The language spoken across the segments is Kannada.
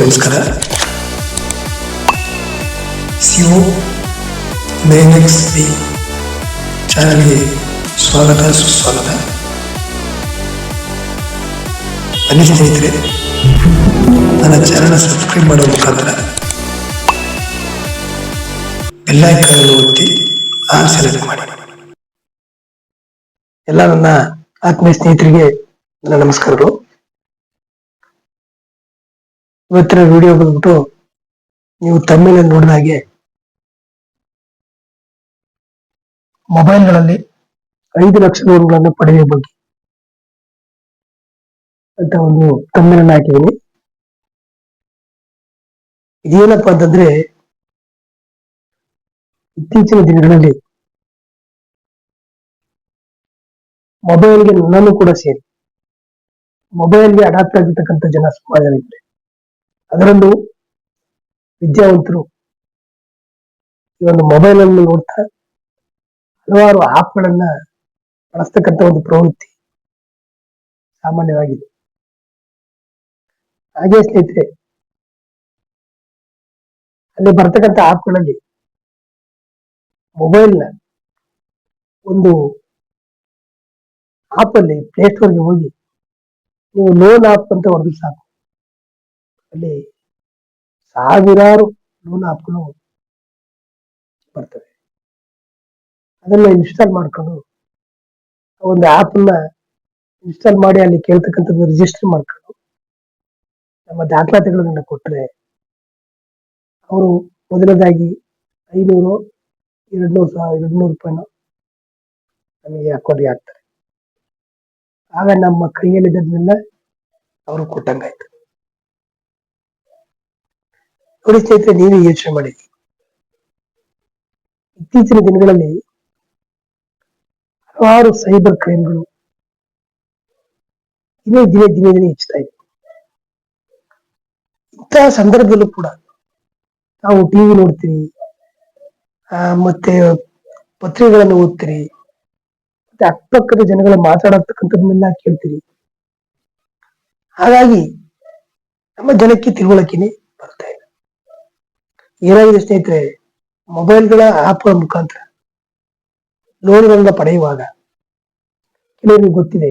ನಮಸ್ಕಾರ. ಸಿಒ ಮೇನೆಕ್ಸ್ ಬಿ ಚಾನಲ್ಗೆ ಸ್ವಾಗತ, ಸುಸ್ವಾಗತ. ಬನ್ನಿ ಸ್ನೇಹಿತರೆ, ನನ್ನ ಚಾನಲ್ ಸಬ್ಸ್ಕ್ರೈಬ್ ಮಾಡುವ ಮುಖಾಂತರ ಬೆಲ್ಲೈಕನ್ನು ಒತ್ತಿ ಆನ್ ಸೆಲೆಕ್ಟ್ ಮಾಡಿ. ಎಲ್ಲ ನನ್ನ ಆತ್ಮೀಯ ಸ್ನೇಹಿತರಿಗೆ ನನ್ನ ನಮಸ್ಕಾರಗಳು. ಇವತ್ತಿನ ವಿಡಿಯೋ ಬಂದ್ಬಿಟ್ಟು ನೀವು ತಮ್ಮಿನ ನೋಡಿದ ಹಾಗೆ ಮೊಬೈಲ್ಗಳಲ್ಲಿ ಐದು ಲಕ್ಷ ಲೋನ್ಗಳನ್ನು ಪಡೆಯುವ ಬಗ್ಗೆ ಅಂತ ಒಂದು ತಮ್ಮಿಲನ್ನು ಹಾಕಿದ್ದೀನಿ. ಇದೇನಪ್ಪ ಅಂತಂದ್ರೆ ಇತ್ತೀಚಿನ ದಿನಗಳಲ್ಲಿ ಮೊಬೈಲ್ಗೆ ನನ್ನನ್ನು ಕೂಡ ಸೇರಿ ಮೊಬೈಲ್ಗೆ ಅಡಾಪ್ಟ್ ಆಗಿರ್ತಕ್ಕಂಥ ಜನ ಇದ್ದಾರೆ. ಅದರಲ್ಲೂ ವಿದ್ಯಾವಂತರು ಈ ಒಂದು ಮೊಬೈಲ್ ಅನ್ನು ನೋಡ್ತಾ ಹಲವಾರು ಆಪ್ಗಳನ್ನ ಬಳಸ್ತಕ್ಕಂಥ ಒಂದು ಪ್ರವೃತ್ತಿ ಸಾಮಾನ್ಯವಾಗಿದೆ. ಹಾಗೆ ಸ್ನೇಹಿತರೆ, ಅಲ್ಲಿ ಬರ್ತಕ್ಕಂಥ ಆಪ್ಗಳಲ್ಲಿ ಮೊಬೈಲ್ನ ಒಂದು ಆಪ್ ಅಲ್ಲಿ ಪ್ಲೇಸ್ಟೋರ್ಗೆ ಹೋಗಿ ನೀವು ಲೋನ್ ಆಪ್ ಅಂತ ಹೊಡೆದು ಸಾಕು. ಅಲ್ಲಿ ಸಾವಿರಾರು ಲೋನ್ ಆಪ್ಗಳು ಬರ್ತವೆ ಅದನ್ನ ಇನ್ಸ್ಟಾಲ್ ಮಾಡ್ಕೊಂಡು ಒಂದು ಆಪ್ ಅನ್ನ ಇನ್ಸ್ಟಾಲ್ ಮಾಡಿ ಅಲ್ಲಿ ಕೇಳ್ತಕ್ಕಂಥದ್ದು ರಿಜಿಸ್ಟರ್ ಮಾಡ್ಕೊಂಡು ನಮ್ಮ ದಾಖಲಾತಿಗಳನ್ನ ಕೊಟ್ರೆ ಅವರು ಮೊದಲನೇದಾಗಿ ಐನೂರು, ಎರಡ್ನೂರು ಸಾವಿರ ಎರಡ್ನೂರು ರೂಪಾಯಿನ ನಮಗೆ ಅಕೌಂಟ್ಗೆ ಹಾಕ್ತಾರೆ. ಆಗ ನಮ್ಮ ಕೈಯಲ್ಲಿದ್ದದನ್ನೆಲ್ಲ ಅವರು ಕೊಟ್ಟಂಗಾಯ್ತು. ನೋಡಿ ಸ್ನೇಹಿತರೆ ನೀವೇ ಯೋಚನೆ ಮಾಡಿ. ಇತ್ತೀಚಿನ ದಿನಗಳಲ್ಲಿ ಹಲವಾರು ಸೈಬರ್ ಕ್ರೈಮ್ಗಳು ದಿನೇ ದಿನೇ ದಿನೇ ದಿನೇ ಹೆಚ್ಚುತ್ತಾ ಇದೆ. ಇಂತಹ ಸಂದರ್ಭದಲ್ಲೂ ಕೂಡ ನಾವು ಟಿವಿ ನೋಡ್ತೀರಿ ಮತ್ತೆ ಪತ್ರಿಕೆಗಳನ್ನು ಓದ್ತೀರಿ, ಮತ್ತೆ ಅಕ್ಕಪಕ್ಕದ ಜನಗಳ ಮಾತಾಡತಕ್ಕಂಥದ್ದನ್ನೆಲ್ಲ ಕೇಳ್ತೀರಿ. ಹಾಗಾಗಿ ನಮ್ಮ ಜನಕ್ಕೆ ತಿಳುವಳಿಕೆನೆ ಬರ್ತಾ ಇಲ್ಲ. ಏನಾಗಿದೆ ಸ್ನೇಹಿತರೆ ಮೊಬೈಲ್ಗಳ ಆಪ್ಗಳ ಮುಖಾಂತರ ಲೋನ್ಗಳನ್ನ ಪಡೆಯುವಾಗ ಕೆಲವರಿಗೆ ಗೊತ್ತಿದೆ,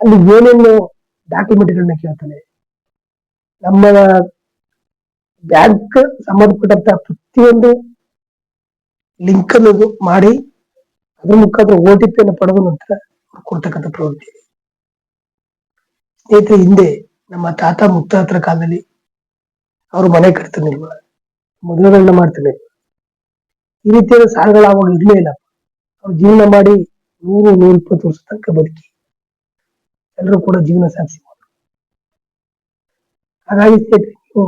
ಅಲ್ಲಿ ಏನೇನು ಡಾಕ್ಯುಮೆಂಟ್ಗಳನ್ನ ಕೇಳ್ತಾನೆ. ನಮ್ಮ ಬ್ಯಾಂಕ್ ಸಂಬಂಧಪಟ್ಟಂತ ಪ್ರತಿಯೊಂದು ಲಿಂಕ್ ಅನ್ನು ಮಾಡಿ, ಅದ್ರ ಮುಖಾಂತರ ಓ ಟಿ ಪಿಯನ್ನು ಪಡೆದ ನಂತರ ಕೊಡ್ತಕ್ಕಂಥ ಪ್ರವೃತ್ತಿ. ಇದೆ ಸ್ನೇಹಿತರೆ, ಹಿಂದೆ ನಮ್ಮ ತಾತ ಮುತ್ತಾತರ ಕಾಲದಲ್ಲಿ ಅವರು ಮನೆ ಕಟ್ತಿರ್ಲಿಲ್ವ ಮದುವೆಗಳನ್ನ ಮಾಡ್ತಾನೆ ಈ ರೀತಿಯಾದ ಸಾಲಗಳು ಅವಾಗ ಇರ್ಲೇ ಇಲ್ಲ. ಅವ್ರು ಜೀವನ ಮಾಡಿ ನೂರು ನೂರ ಇಪ್ಪತ್ತು ವರ್ಷ ತನಕ ಬದುಕಿ ಎಲ್ಲರೂ ಕೂಡ ಜೀವನ ಸಾಧಿಸಿ ಹಾಗಾಗಿ ನೀವು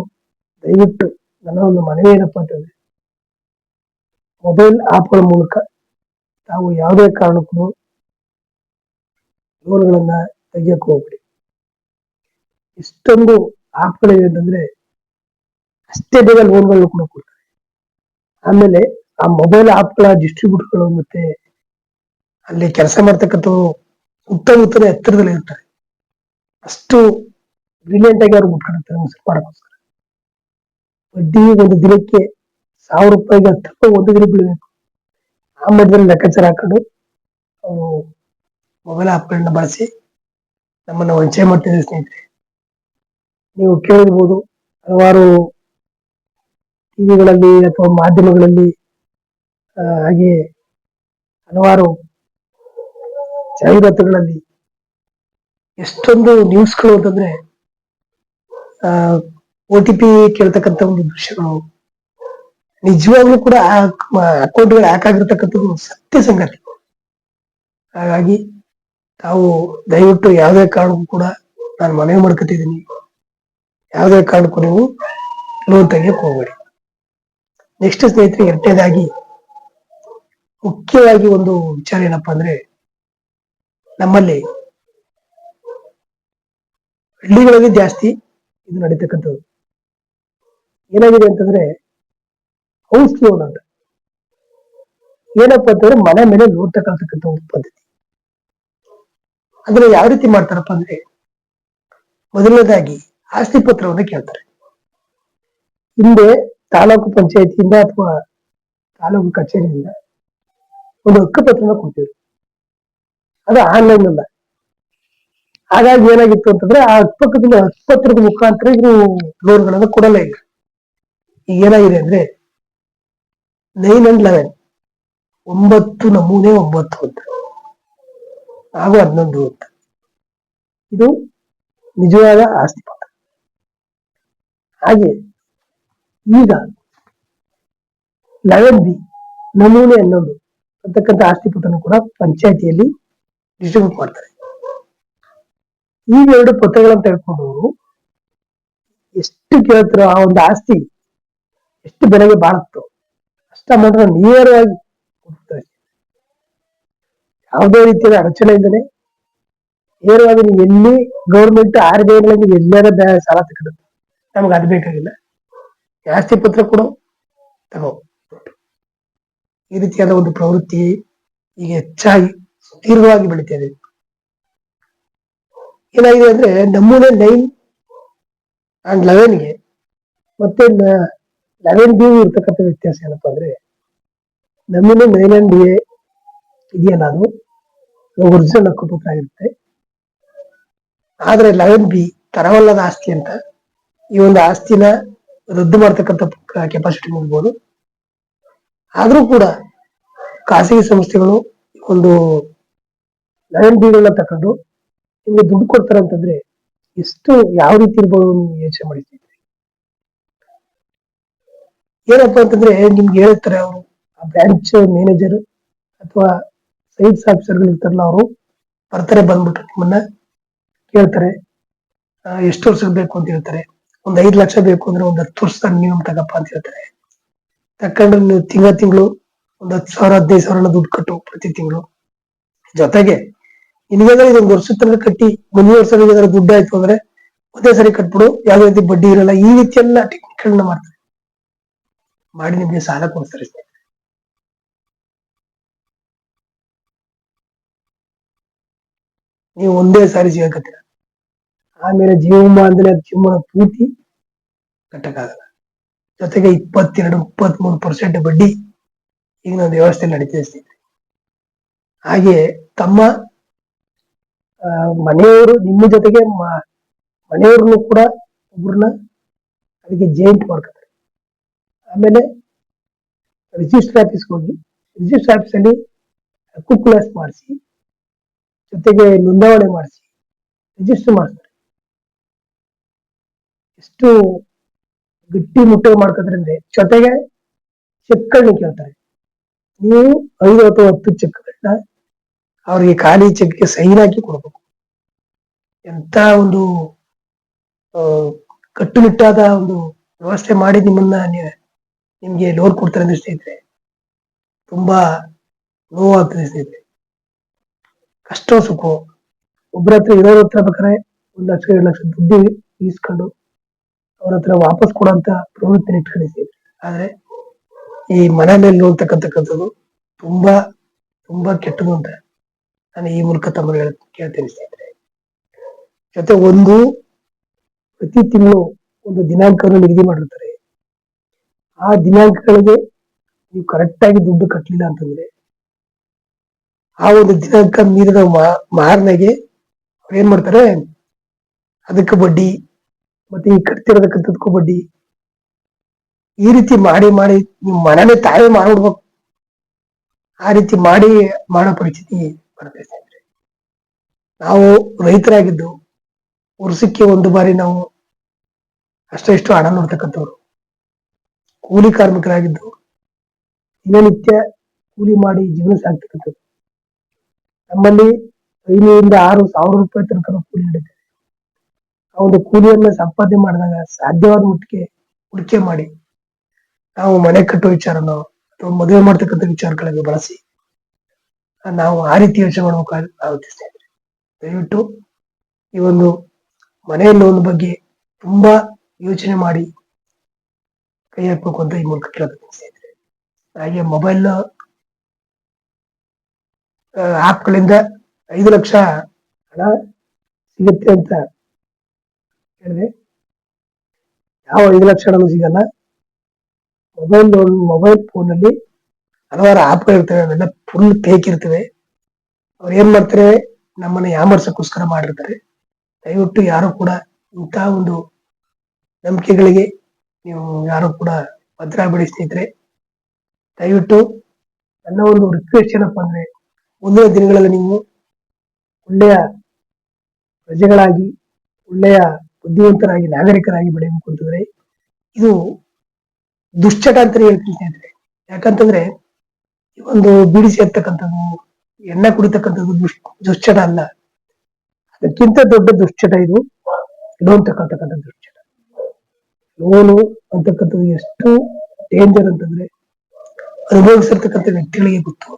ದಯವಿಟ್ಟು ನನ್ನ ಒಂದು ಮನವಿ ಏನಪ್ಪಾ ಅಂತಂದ್ರೆ ಮೊಬೈಲ್ ಆಪ್ಗಳ ಮೂಲಕ ತಾವು ಯಾವುದೇ ಕಾರಣಕ್ಕೂ ಲೋನ್ಗಳನ್ನ ತೆಗಿಯಕ್ಕೆ ಹೋಗ್ಬೇಡಿ. ಇಷ್ಟೊಂದು ಆಪ್ಗಳಿವೆ ಅಂತಂದ್ರೆ ಅಷ್ಟೇ ಬೇಗ ಲೋನ್ಗಳನ್ನ ಕೂಡ ಕೊಡ್ತಾರೆ. ಆಮೇಲೆ ಆ ಮೊಬೈಲ್ ಆಪ್ಗಳ ಡಿಸ್ಟ್ರಿಬ್ಯೂಟರ್ಗಳು ಮತ್ತೆ ಅಲ್ಲಿ ಕೆಲಸ ಮಾಡ್ತಕ್ಕಂಥವ್ರು ಉತ್ತಮ ಉತ್ತಮ ಎತ್ತರದಲ್ಲಿ ಇರ್ತಾರೆ. ಅಷ್ಟು ಬ್ರಿಲಿಯಂಟ್ ಆಗಿ ಅವ್ರು ಮುಟ್ಕೊಂಡಿರ್ತಾರೆ ಮುಸುಕು ಮಾಡೋಕ್ಕೋಸ್ಕರ. ಬಡ್ಡಿ ಒಂದು ದಿನಕ್ಕೆ ಸಾವಿರ ರೂಪಾಯಿಗೆ ಹತ್ತು ರೂಪಾಯಿ ಒಂದು ದಿನ ಬೀಳಬೇಕು. ಆ ಮಧ್ಯದಲ್ಲಿ ಲೆಕ್ಕಾಚಾರ ಹಾಕೊಂಡು ಅವರು ಮೊಬೈಲ್ ಆಪ್ಗಳನ್ನ ಬಳಸಿ ನಮ್ಮನ್ನು ವಂಚನೆ ಮಾಡ್ತಿದ್ದಾರೆ ಸ್ನೇಹಿತರೆ. ನೀವು ಕೇಳಿರ್ಬೋದು ಹಲವಾರು ಟಿವಿಗಳಲ್ಲಿ ಅಥವಾ ಮಾಧ್ಯಮಗಳಲ್ಲಿ ಹಾಗೆ ಹಲವಾರು ಜಾಹೀರಾತುಗಳಲ್ಲಿ ಎಷ್ಟೊಂದು ನ್ಯೂಸ್ಗಳು ಅಂತಂದ್ರೆ ಒ ಟಿ ಪಿ ಕೇಳ್ತಕ್ಕಂಥ ಒಂದು ದೃಶ್ಯಗಳು. ನಿಜವಾಗ್ಲೂ ಕೂಡ ಅಕೌಂಟ್ಗಳು ಹ್ಯಾಕ್ ಆಗಿರ್ತಕ್ಕಂಥದ್ದು ಸತ್ಯ ಸಂಗತಿ. ಹಾಗಾಗಿ ತಾವು ದಯವಿಟ್ಟು ಯಾವುದೇ ಕಾರಣಕ್ಕೂ ಕೂಡ ನಾನು ಮನವಿ ಮಾಡ್ಕೊತಿದ್ದೀನಿ. ಯಾವುದೇ ಕಾರಣಕ್ಕೂ ನೀವು ಲೋನ್ ತೆಗೆಯಕ್ಕೆ ಹೋಗ್ಬೇಡಿ. ನೆಕ್ಸ್ಟ್ ಸ್ನೇಹಿತರೆ, ಎರಡನೇದಾಗಿ ಮುಖ್ಯವಾಗಿ ಒಂದು ವಿಚಾರ ಏನಪ್ಪಾ ಅಂದ್ರೆ, ನಮ್ಮಲ್ಲಿ ಹಳ್ಳಿಗಳಲ್ಲಿ ಜಾಸ್ತಿ ಇದು ನಡೀತಕ್ಕಂಥದ್ದು. ಏನಾಗಿದೆ ಅಂತಂದ್ರೆ ಹೌಸ್ ಲೋನ್ ಅಂತ. ಏನಪ್ಪಾ ಅಂತಂದ್ರೆ, ಮನೆ ಮೇಲೆ ತಗೊಳ್ತಕ್ಕಂಥ ಒಂದು ಪದ್ಧತಿ. ಅದನ್ನ ಯಾವ ರೀತಿ ಮಾಡ್ತಾರಪ್ಪ ಅಂದ್ರೆ, ಮೊದಲನೇದಾಗಿ ಆಸ್ತಿ ಪತ್ರವನ್ನ ಕೇಳ್ತಾರೆ. ಹಿಂದೆ ತಾಲೂಕು ಪಂಚಾಯತಿಯಿಂದ ಅಥವಾ ತಾಲೂಕು ಕಚೇರಿಯಿಂದ ಒಂದು ಹಕ್ಕುಪತ್ರನ ಕೊಟ್ಟಿದ್ರು. ಅದು ಆನ್ಲೈನ್ ಅಲ್ಲ. ಹಾಗಾಗಿ ಏನಾಗಿತ್ತು ಅಂತಂದ್ರೆ ಆ ಹಕ್ಕುಪತ್ರದಿಂದ ಹಕ್ಕುಪತ್ರದ ಮುಖಾಂತರ ಇವರು ಲೋನ್ಗಳನ್ನ ಕೊಡಲ್ಲ ಈಗ. ಈಗ ಏನಾಗಿದೆ ಅಂದ್ರೆ ನೈನ್ ಅಂಡ್ ಲೆವೆನ್ ಒಂಬತ್ತು ನಮೂನೆ ಒಂಬತ್ತು ಅಂತ. ಹಾಗೂ ಹನ್ನೊಂದು ಅಂತ. ಇದು ನಿಜವಾದ ಆಸ್ತಿ ಪತ್ರ. ಹಾಗೆ ಈಗ ಲೆವೆನ್ ಬಿ ನಮೂನೆ ಹನ್ನೊಂದು ಅಂತಕ್ಕಂಥ ಆಸ್ತಿ ಪತ್ರನ ಕೂಡ ಪಂಚಾಯತಿಯಲ್ಲಿ ಡಿಸ್ಟ್ರಿಬ್ಯೂಟ್ ಮಾಡ್ತಾರೆ. ಈ ಎರಡು ಪತ್ರಗಳನ್ನು ತೆಗೆದುಕೊಂಡವರು ಎಷ್ಟು ಕೇಳ್ತಾರೋ ಆ ಒಂದು ಆಸ್ತಿ ಎಷ್ಟು ಬೆಲೆಗೆ ಬಾಳುತ್ತೋ ಅಷ್ಟ ಮಾತ್ರ ನೇರವಾಗಿ ಯಾವುದೇ ರೀತಿಯ ಅಡಚಣೆ ಇದ್ದಾನೆ ನೇರವಾಗಿ ನೀವು ಎಲ್ಲಿ ಗೌರ್ಮೆಂಟ್ ಆರ್ ಬಿ ಐ ಎಲ್ಲರ ಸಾಲ ತಗೊಂಡು ನಮ್ಗೆ ಅದು ಬೇಕಾಗಿಲ್ಲ. ಆಸ್ತಿ ಪತ್ರ ಕೊಡು. ತಗೋ. ಈ ರೀತಿಯಾದ ಒಂದು ಪ್ರವೃತ್ತಿ ಈಗ ಹೆಚ್ಚಾಗಿ ಸುದೀರ್ಘವಾಗಿ ಬೆಳೀತಾ ಇದೆ. ಏನಾಗಿದೆ ಅಂದ್ರೆ ನಮೂನೆ ನೈನ್ ಅಂಡ್ ಲೆವೆನ್ಗೆ ಮತ್ತೆ ಲೆವೆನ್ ಬಿ ಇರ್ತಕ್ಕಂಥ ವ್ಯತ್ಯಾಸ ಏನಪ್ಪಾ ಅಂದ್ರೆ ನಮೂನೆ ನೈನ್ ಅಂಡ್ ಎ ಇದೆಯಲ್ಲ ಅದು ಒರಿಜಿನಲ್ ಹಕ್ಕುಪತ್ರ ಆಗಿರುತ್ತೆ. ಆದ್ರೆ ಲೆವೆನ್ ಬಿ ತರವಲ್ಲದ ಆಸ್ತಿ ಅಂತ ಈ ಒಂದು ಆಸ್ತಿನ ರದ್ದು ಮಾಡ್ತಕ್ಕಂಥ ಕೆಪಾಸಿಟಿ ಹೋಗ್ಬೋದು ಆದ್ರೂ ಕೂಡ ಖಾಸಗಿ ಸಂಸ್ಥೆಗಳು ಒಂದು ಲೈನ್ ಬಿಗಳನ್ನ ತಕೊಂಡು ನಿಮ್ಗೆ ದುಡ್ಡು ಕೊಡ್ತಾರೆ ಅಂತಂದ್ರೆ ಎಷ್ಟು ಯಾವ ರೀತಿ ಇರ್ಬೋದು ಯೋಚನೆ ಮಾಡಿದ್ದೀವಿ ಏನಪ್ಪಾ ಅಂತಂದ್ರೆ ನಿಮ್ಗೆ ಹೇಳ್ತಾರೆ ಅವರು, ಆ ಬ್ರಾಂಚ್ ಮ್ಯಾನೇಜರ್ ಅಥವಾ ಸೈಟ್ಸ್ ಆಫೀಸರ್ಗಳು ಇರ್ತಾರಲ್ಲ ಅವರು, ಬರ್ತಾರೆ ಬಂದ್ಬಿಟ್ಟು ನಿಮ್ಮನ್ನ ಕೇಳ್ತಾರೆ ಎಷ್ಟು ವರ್ಷ ಬೇಕು ಅಂತ ಹೇಳ್ತಾರೆ. ಒಂದ್ ಐದ್ ಲಕ್ಷ ಬೇಕು ಅಂದ್ರೆ ಒಂದ್ ಹತ್ತು ವರ್ಷದ ಮಿನಿಮಮ್ ತಗಪ್ಪ ಅಂತ ಹೇಳ್ತಾರೆ. ತಕೊಂಡ್ರೆ ನೀವು ತಿಂಗಳ ತಿಂಗಳು ಒಂದ್ ಹತ್ತು ಸಾವಿರ, ಹದಿನೈದು ಸಾವಿರ ದುಡ್ಡು ಕಟ್ಟು ಪ್ರತಿ ತಿಂಗಳು. ಜೊತೆಗೆ ನಿನಗೇನಾದ್ರೆ ಇದೊಂದು ವರ್ಷದ ತನಕ ಕಟ್ಟಿ ಮುಂದಿನ ವರ್ಷ ದುಡ್ಡು ಆಯ್ತು ಅಂದ್ರೆ ಒಂದೇ ಸರಿ ಕಟ್ಬಿಡು. ಯಾವುದೇ ರೀತಿ ಬಡ್ಡಿ ಇರಲ್ಲ, ಈ ರೀತಿ ಎಲ್ಲ ಟೆಕ್ನಿಕ್ಗಳನ್ನ ಮಾಡ್ತಾರೆ. ಮಾಡಿ ನಿಮ್ಗೆ ಸಾಲ ಕೊಡ್ತಾರೆ. ನೀವು ಒಂದೇ ಸಾರಿ ಸಿಗಕತ್ತೀರ ಆಮೇಲೆ ಜೀವಮ ಅಂದ್ರೆ ಅದು ಜೀವನ ಪೂರ್ತಿ ಕಟ್ಟಕ್ಕಾಗಲ್ಲ ಜೊತೆಗೆ ಇಪ್ಪತ್ತೆರಡು ಇಪ್ಪತ್ತ್ ಮೂರು ಪರ್ಸೆಂಟ್ ಬಡ್ಡಿ ಈಗ ಒಂದು ವ್ಯವಸ್ಥೆ ಸ್ನೇಹಿತರೆ. ಹಾಗೆ ತಮ್ಮ ಮನೆಯವರು ನಿಮ್ಮ ಜೊತೆಗೆ ಮನೆಯವ್ರನ್ನು ಕೂಡ ಒಬ್ರನ್ನ ಅದಕ್ಕೆ ಜೈಂಟ್ ಮಾಡ್ಕೊತಾರೆ. ಆಮೇಲೆ ರಿಜಿಸ್ಟರ್ ಆಫೀಸ್ಗೆ ಹೋಗಿ ರಿಜಿಸ್ಟರ್ ಆಫೀಸಲ್ಲಿ ಹಕ್ಕು ಕ್ಲಾಸ್ ಮಾಡಿಸಿ, ಜೊತೆಗೆ ನೋಂದಾವಣೆ ಮಾಡಿಸಿ, ರಿಜಿಸ್ಟರ್ ಮಾಡ್ತಾರೆ ಎಷ್ಟು ಗಟ್ಟಿ ಮುಟ್ಟೆ ಮಾಡ್ಕೊತಾರೆ ಅಂದ್ರೆ ಜೊತೆಗೆ ಚೆಕ್ಗಳನ್ನ ಕೇಳ್ತಾರೆ. ನೀವು ಐದು ಅಥವಾ ಹತ್ತು ಚೆಕ್ಗಳನ್ನ ಅವ್ರಿಗೆ ಖಾಲಿ ಚೆಕ್ಗೆ ಸೈನ್ ಹಾಕಿ ಕೊಡ್ಬೇಕು. ಎಂತ ಒಂದು ಕಟ್ಟುನಿಟ್ಟಾದ ಒಂದು ವ್ಯವಸ್ಥೆ ಮಾಡಿ ನಿಮ್ಮನ್ನ ನಿಮ್ಗೆ ಲೋನ್ ಕೊಡ್ತಾರೆ ಅಂದ್ರೆ ಸ್ನೇಹಿತರೆ. ತುಂಬಾ ನೋವಾಗ್ತದೆ ಸ್ನೇಹಿತರೆ. ಕಷ್ಟ ಸುಖ. ಒಬ್ಬರ ಹತ್ರ ಇರೋರ ಹತ್ರ ಬೇಕಾದ್ರೆ ಒಂದ್ ಲಕ್ಷ, ಎರಡು ಲಕ್ಷ ದುಡ್ಡು ಈಸ್ಕೊಂಡು ಅವ್ರ ಹತ್ರ ವಾಪಸ್ ಕೊಡುವಂತ ಪ್ರವೃತ್ತಿನ ಇಟ್ಕೊಂಡು ಸ್ನೇಹಿತರೆ ಆದ್ರೆ ಈ ಮನೆ ಮೇಲೆ ನೋಡ್ತಕ್ಕಂಥಕ್ಕಂಥದ್ದು ತುಂಬಾ ತುಂಬಾ ಕೆಟ್ಟದು ಅಂತ ನಾನು ಈ ಮೂಲಕ ತಮ್ಮ ಕೇಳ್ತೇನೆ ಸ್ನೇಹಿತರೆ. ಜೊತೆ ಒಂದು ಪ್ರತಿ ತಿಂಗಳು ಒಂದು ದಿನಾಂಕವನ್ನು ನಿಗದಿ ಮಾಡಿರ್ತಾರೆ. ಆ ದಿನಾಂಕಗಳಿಗೆ ನೀವು ಕರೆಕ್ಟ್ ಆಗಿ ದುಡ್ಡು ಕಟ್ಟಲಿಲ್ಲ ಅಂತಂದ್ರೆ ಆ ಒಂದು ದಿನಾಂಕ ಮೀರಿದ ಮಾರನೆಗೆ ಅವ್ರು ಏನ್ ಮಾಡ್ತಾರೆ? ಅದಕ್ಕೆ ಬಡ್ಡಿ ಮತ್ತೆ ಈ ಕಟ್ತಿರೋದಕ್ಕಂಥದಕ್ಕೂ ಬಡ್ಡಿ ಈ ರೀತಿ ಮಾಡಿ ಮಾಡಿ ನಿಮ್ ಮನನೇ ತಾವೇ ಮಾಡ್ಬಿಡ್ಬೇಕು. ಆ ರೀತಿ ಮಾಡಿ ಮಾಡೋ ಪರಿಸ್ಥಿತಿ ಬರುತ್ತೆ ನಾವು ರೈತರಾಗಿದ್ದು ವರ್ಷಕ್ಕೆ ಒಂದು ಬಾರಿ ನಾವು ಅಷ್ಟೇ ಇಷ್ಟು ಹಣ ನೋಡ್ತಕ್ಕಂಥವ್ರು. ಕೂಲಿ ಕಾರ್ಮಿಕರಾಗಿದ್ದು ದಿನನಿತ್ಯ ಕೂಲಿ ಮಾಡಿ ಜೀವನ ಸಾಗ್ತಕ್ಕಂಥದ್ದು ನಮ್ಮಲ್ಲಿ ಐನೂರಿಂದ ಆರು ಸಾವಿರ ರೂಪಾಯಿ ತನಕ ಕೂಲಿ ನಡೀತದೆ ಆ ಒಂದು ಕೂಲಿಯನ್ನ ಸಂಪಾದನೆ ಮಾಡಿದಾಗ ಸಾಧ್ಯವಾದ ಮಟ್ಟಿಗೆ ಹೂಡಿಕೆ ಮಾಡಿ. ನಾವು ಮನೆ ಕಟ್ಟೋ ವಿಚಾರನೋ ಅಥವಾ ಮದುವೆ ಮಾಡ್ತಕ್ಕಂಥ ವಿಚಾರಗಳಿಗೆ ಬಳಸಿ ನಾವು ಆ ರೀತಿ ಯೋಚನೆ ಮಾಡಬೇಕಾಗುತ್ತೆ ಸ್ನೇಹಿತರೆ ದಯವಿಟ್ಟು ಈ ಒಂದು ಮನೆ ಲೋನ್ ಬಗ್ಗೆ ತುಂಬಾ ಯೋಚನೆ ಮಾಡಿ ಕೈ ಹಾಕ್ಬೇಕು ಅಂತ ಈ ಮೂಲಕ ಕೇಳ್ತೀನಿ ಸ್ನೇಹಿತರೆ ಹಾಗೆ ಮೊಬೈಲ್ ಆಪ್ಗಳಿಂದ ಐದು ಲಕ್ಷ ಹಣ ಸಿಗುತ್ತೆ ಅಂತ ಹೇಳಿದೆ ಯಾವ ಐದು ಲಕ್ಷಣನೂ ಸಿಗಲ್ಲ. ಮೊಬೈಲ್ ಮೊಬೈಲ್ ಫೋನ್ ಅಲ್ಲಿ ಹಲವಾರು ಆಪ್ಗಳು ಇರ್ತವೆ, ಅವೆಲ್ಲ ಫುಲ್ ಫೇಕ್ ಇರ್ತವೆ. ಅವ್ರು ಏನ್ ಮಾಡ್ತಾರೆ, ನಮ್ಮನ್ನ ಯಾಮರ್ಸಕ್ಕೋಸ್ಕರ ಮಾಡಿರ್ತಾರೆ. ದಯವಿಟ್ಟು ಯಾರು ಕೂಡ ಇಂತಹ ಒಂದು ನಂಬಿಕೆಗಳಿಗೆ ನೀವು ಯಾರು ಕೂಡ ಭದ್ರಾಗಬೇಡಿ ಸ್ನೇಹಿತರೆ. ದಯವಿಟ್ಟು ನನ್ನ ಒಂದು ರಿಕ್ವೆಸ್ಟ್ ಏನಪ್ಪ ಅಂದ್ರೆ, ಮುಂದಿನ ದಿನಗಳಲ್ಲಿ ನೀವು ಒಳ್ಳೆಯ ಪ್ರಜೆಗಳಾಗಿ, ಒಳ್ಳೆಯ ಬುದ್ಧಿವಂತರಾಗಿ, ನಾಗರಿಕರಾಗಿ ಬೆಳೆಯಬೇಕು ಅಂತಂದ್ರೆ ಇದು ದುಶ್ಚಟ ಅಂತ ಹೇಳ್ತೀನಿ ಸ್ನೇಹಿತರೆ. ಯಾಕಂತಂದ್ರೆ ಒಂದು ಬಿಡಿಸಿ ಎತ್ತಕ್ಕಂಥದ್ದು ಎಣ್ಣೆ ಕುಡಿತಕ್ಕಂಥದ್ದು ದುಶ್ಚಟ ಅಲ್ಲ. ಅದಕ್ಕಿಂತ ದೊಡ್ಡ ದುಶ್ಚಟ ಇದು ಲೋನ್ ತಕ್ಕಂತಕ್ಕಂಥ ದುಶ್ಚಟ. ಲೋನು ಅಂತಕ್ಕಂಥದ್ದು ಎಷ್ಟು ಡೇಂಜರ್ ಅಂತಂದ್ರೆ ಅನುಭವಿಸಿರ್ತಕ್ಕಂಥ ವ್ಯಕ್ತಿಗಳಿಗೆ ಗೊತ್ತು.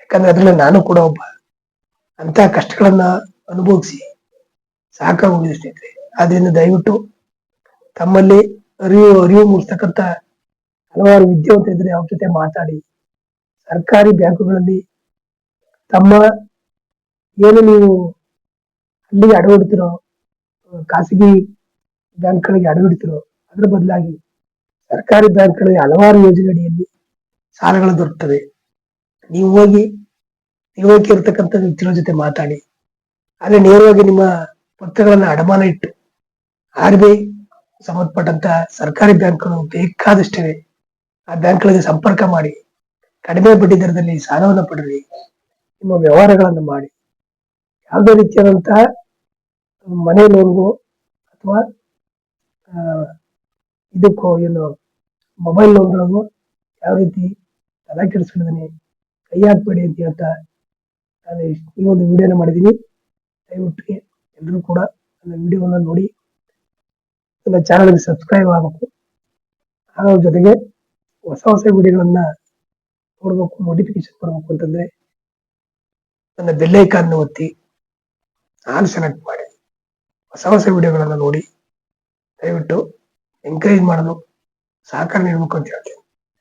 ಯಾಕಂದ್ರೆ ಅದ್ರಲ್ಲಿ ನಾನು ಕೂಡ ಒಬ್ಬ ಅಂತ ಕಷ್ಟಗಳನ್ನ ಅನುಭವಿಸಿ ಸಾಕಾಗೋಗಿದೆ ಸ್ನೇಹಿತರೆ. ಆದ್ರಿಂದ ದಯವಿಟ್ಟು ತಮ್ಮಲ್ಲಿ ಅರಿವು ಅರಿವು ಮೂಡಿಸ್ತಕ್ಕಂಥ ಹಲವಾರು ವಿದ್ಯಾವಂತರಿದ್ರೆ ಅವ್ರ ಜೊತೆ ಮಾತಾಡಿ. ಸರ್ಕಾರಿ ಬ್ಯಾಂಕುಗಳಲ್ಲಿ ತಮ್ಮ ಏನು ನೀವು ಅಲ್ಲಿಗೆ ಅಡವಿಡ್ತಿರೋ ಖಾಸಗಿ ಬ್ಯಾಂಕ್ಗಳಿಗೆ ಅಡವಿಡ್ತಿರೋ ಅದರ ಬದಲಾಗಿ ಸರ್ಕಾರಿ ಬ್ಯಾಂಕ್ಗಳಲ್ಲಿ ಹಲವಾರು ಯೋಜನೆ ಅಡಿಯಲ್ಲಿ ಸಾಲಗಳು ದೊರಕ್ತವೆ. ನೀವು ಹೋಗಿ ನಿರ್ವಹಿಕೆ ಇರತಕ್ಕಂಥ ವ್ಯಕ್ತಿಗಳ ಜೊತೆ ಮಾತಾಡಿ. ಆದರೆ ನೇರವಾಗಿ ನಿಮ್ಮ ಪತ್ರಗಳನ್ನ ಅಡಮಾನ ಇಟ್ಟು ಆರ್ ಬಿ ಐ ಸಂಬಂಧಪಟ್ಟಂತ ಸರ್ಕಾರಿ ಬ್ಯಾಂಕ್ಗಳು ಬೇಕಾದಷ್ಟಿವೆ ಆ ಬ್ಯಾಂಕ್ಗಳಿಗೆ ಸಂಪರ್ಕ ಮಾಡಿ, ಕಡಿಮೆ ಬಡ್ಡಿ ದರದಲ್ಲಿ ಸಾಲವನ್ನು ಪಡೆರಿ ನಿಮ್ಮ ವ್ಯವಹಾರಗಳನ್ನು ಮಾಡಿ. ಯಾವುದೇ ರೀತಿಯಾದಂತಹ ಮನೆ ಲೋನ್ಗೂ ಅಥವಾ ಇದಕ್ಕೋ ಏನು ಮೊಬೈಲ್ ಲೋನ್ಗಳಿಗೂ ಯಾವ ರೀತಿ ತಲೆ ಕೆಡಿಸ್ಕೊಂಡಿದ್ದೀನಿ, ಕೈ ಹಾಕ್ಬೇಡಿ ಅಂತ ನಾನು ಈ ಒಂದು ವಿಡಿಯೋನ ಮಾಡಿದ್ದೀನಿ. ದಯವಿಟ್ಟು ಎಲ್ಲರೂ ಕೂಡ ನನ್ನ ವಿಡಿಯೋವನ್ನು ನೋಡಿ, ನನ್ನ ಚಾನಲ್ಗೆ ಸಬ್ಸ್ಕ್ರೈಬ್ ಆಗಬೇಕು. ಅದರ ಜೊತೆಗೆ ಹೊಸ ಹೊಸ ವಿಡಿಯೋಗಳನ್ನ ನೋಡಬೇಕು ನೋಟಿಫಿಕೇಶನ್ ಬರಬೇಕು ಅಂತಂದ್ರೆ ನನ್ನ ಬೆಲ್ಲೈಕಾನ್ ಒತ್ತಿ ನಾನು ಸೆಲೆಕ್ಟ್ ಮಾಡಿ. ಹೊಸ ಹೊಸ ವಿಡಿಯೋಗಳನ್ನು ನೋಡಿ, ದಯವಿಟ್ಟು ಎಂಕರೇಜ್ ಮಾಡಲು ಸಹಕಾರ ನೀಡಬೇಕು ಅಂತ ಹೇಳ್ತೀನಿ.